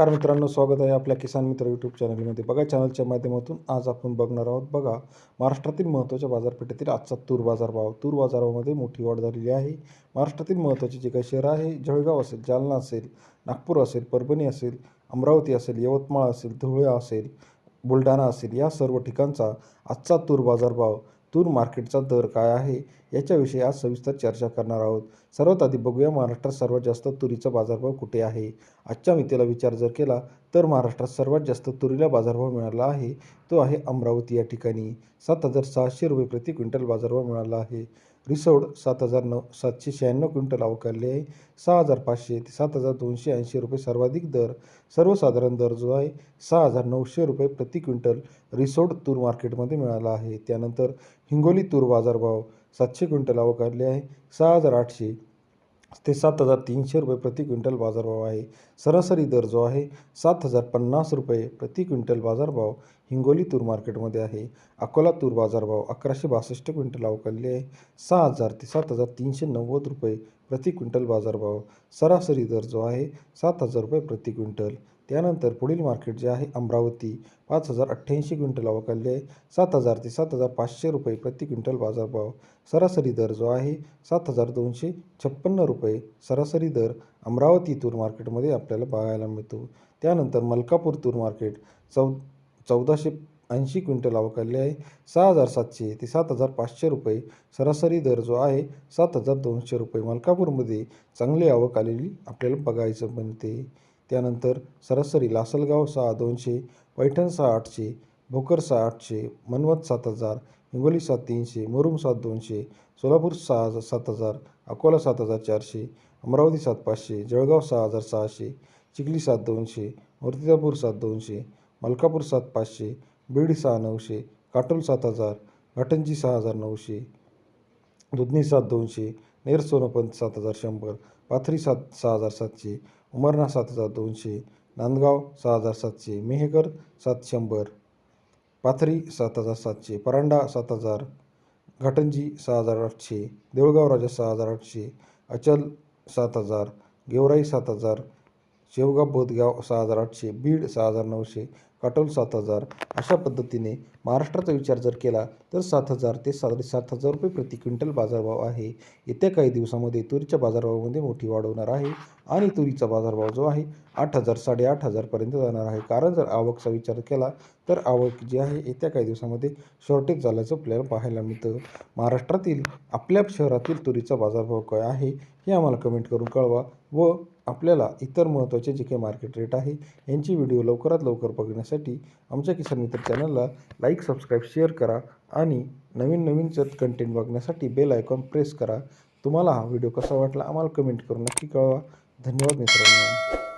नमस्कार मित्रांनो स्वागत आहे आपल्या किसान मित्र यूट्यूब चॅनलमध्ये बघा चॅनलच्या माध्यमातून आज आपण बघणार आहोत बघा महाराष्ट्रातील महत्त्वाच्या बाजारपेठेतील आजचा तूर बाजारभाव. तूर बाजारामध्ये मोठी वाढ झालेली आहे. महाराष्ट्रातील महत्त्वाचे जे काही शहर आहे जळगाव असेल जालना असेल नागपूर असेल परभणी असेल अमरावती असेल यवतमाळ असेल धुळे असेल बुलढाणा असेल या सर्व ठिकाणचा आजचा तूर बाजारभाव तूर मार्केटचा दर काय आहे याच्याविषयी आज सविस्तर चर्चा करणार आहोत. सर्वात आधी बघूया महाराष्ट्रात सर्वात जास्त तुरीचा बाजारभाव कुठे आहे? आजच्या मितीला विचार जर केला तर महाराष्ट्रात सर्वात जास्त तुरीला बाजारभाव मिळाला आहे. तो आहे अमरावती या ठिकाणी. सात हजार सहाशे रुपये प्रति क्विंटल बाजारभाव मिळाला आहे. रिसोड सात हजार नऊ सातशे शहाण्णव क्विंटल अवकाळले आहे. सहा हजार पाचशे ते सात हजार दोनशे ऐंशी रुपये सर्वाधिक दर सर्वसाधारण दर जो आहे सहा हजार नऊशे रुपये प्रति क्विंटल रिसोड तूर मार्केटमध्ये मिळाला आहे. त्यानंतर हिंगोली तूर बाजारभाव सातशे क्विंटल अवकाळले आहे. सहा हजार आठशे ते सात हजार तीनशे रुपये प्रति क्विंटल बाजारभाव आहे. सरासरी दर जो आहे सात हजार पन्नास रुपये प्रति क्विंटल बाजारभाव हिंगोली तूर मार्केटमध्ये आहे. अकोला तूर बाजारभाव अकराशे बासष्ट क्विंटल अवकाळले आहे. सहा हजार ते सात हजार तीनशे नव्वद रुपये प्रति क्विंटल बाजारभाव सरासरी दर जो आहे सात हजार रुपये प्रति क्विंटल. त्यानंतर पुढील मार्केट जे आहे अमरावती पाच हजार अठ्ठ्याऐंशी क्विंटल अवकाळले आहे. सात हजार ते सात हजार पाचशे रुपये प्रति क्विंटल बाजारभाव सरासरी दर जो आहे सात हजार दोनशे छप्पन्न रुपये सरासरी दर अमरावती तूर मार्केटमध्ये आपल्याला बघायला मिळतो. त्यानंतर मलकापूर तूर मार्केट चौ चौदाशे ऐंशी क्विंटल अवकाळले आहे. सहा हजार सातशे ते सात हजार पाचशे रुपये सरासरी दर जो आहे सात हजार दोनशे रुपये मलकापूरमध्ये चांगली आवक आलेली आपल्याला बघायचं बनते. त्यानंतर सरासरी लासलगाव सहा दोनशे पैठण सहा आठशे भोकर सहा आठशे मनवत सात हजार हिंगोली सात तीनशे मुरुम सात दोनशे सोलापूर सहा हजार सात हजार अकोला सात हजार चारशे अमरावती सात पाचशे जळगाव सहा हजार सहाशे चिखली सात दोनशे मूर्तिजापूर सात दोनशे मलकापूर सात पाचशे बीड सहा नऊशे काटोल सात हजार घाटंजी सहा हजार नऊशे दुधनी सात दोनशे नेर सोनोपंत सात हजार शंभर पाथरी सात सहा हजार सातशे उमरना सात हजार दोनशे नांदगाव सहा हजार सातशे मेहकर सात शंभर पाथरी सात हजार सातशे परांडा सात हजार घाटंजी सहा हजार आठशे देऊळगाव राजा सहा हजार आठशे अचल सात हजार गेवराई सात हजार शेवगाव बोधगाव सहा हजार आठशे बीड सहा हजार नऊशे काटोल सात हजार. अशा पद्धतीने महाराष्ट्राचा विचार जर केला तर सात हजार ते साडेसात हजार रुपये प्रति क्विंटल बाजारभाव आहे. येत्या काही दिवसामध्ये तुरीच्या बाजारभावामध्ये मोठी वाढ होणार आहे आणि तुरीचा बाजारभाव जो आहे आठ हजार साडेआठ हजारपर्यंत जाणार आहे. कारण जर आवकचा विचार केला तर आवक जी आहे येत्या काही दिवसामध्ये शॉर्टेज झाल्याचं आपल्याला पाहायला मिळतं. महाराष्ट्रातील आपल्या शहरातील तुरीचा बाजारभाव काय आहे हे आम्हाला कमेंट करून कळवा व आपल्याला इतर महत्त्वाचे जे काही मार्केट रेट आहे यांची व्हिडिओ लवकरात लवकर बघण्यासाठी आमच्या किसान मित्र चॅनलला लाईक सबस्क्राईब शेअर करा आणि नवीन नवीन चत कंटेंट बघण्यासाठी बेल आयकॉन प्रेस करा. तुम्हाला हा व्हिडिओ कसा वाटला आम्हाला कमेंट करून नक्की कळवा. धन्यवाद मित्रांनो.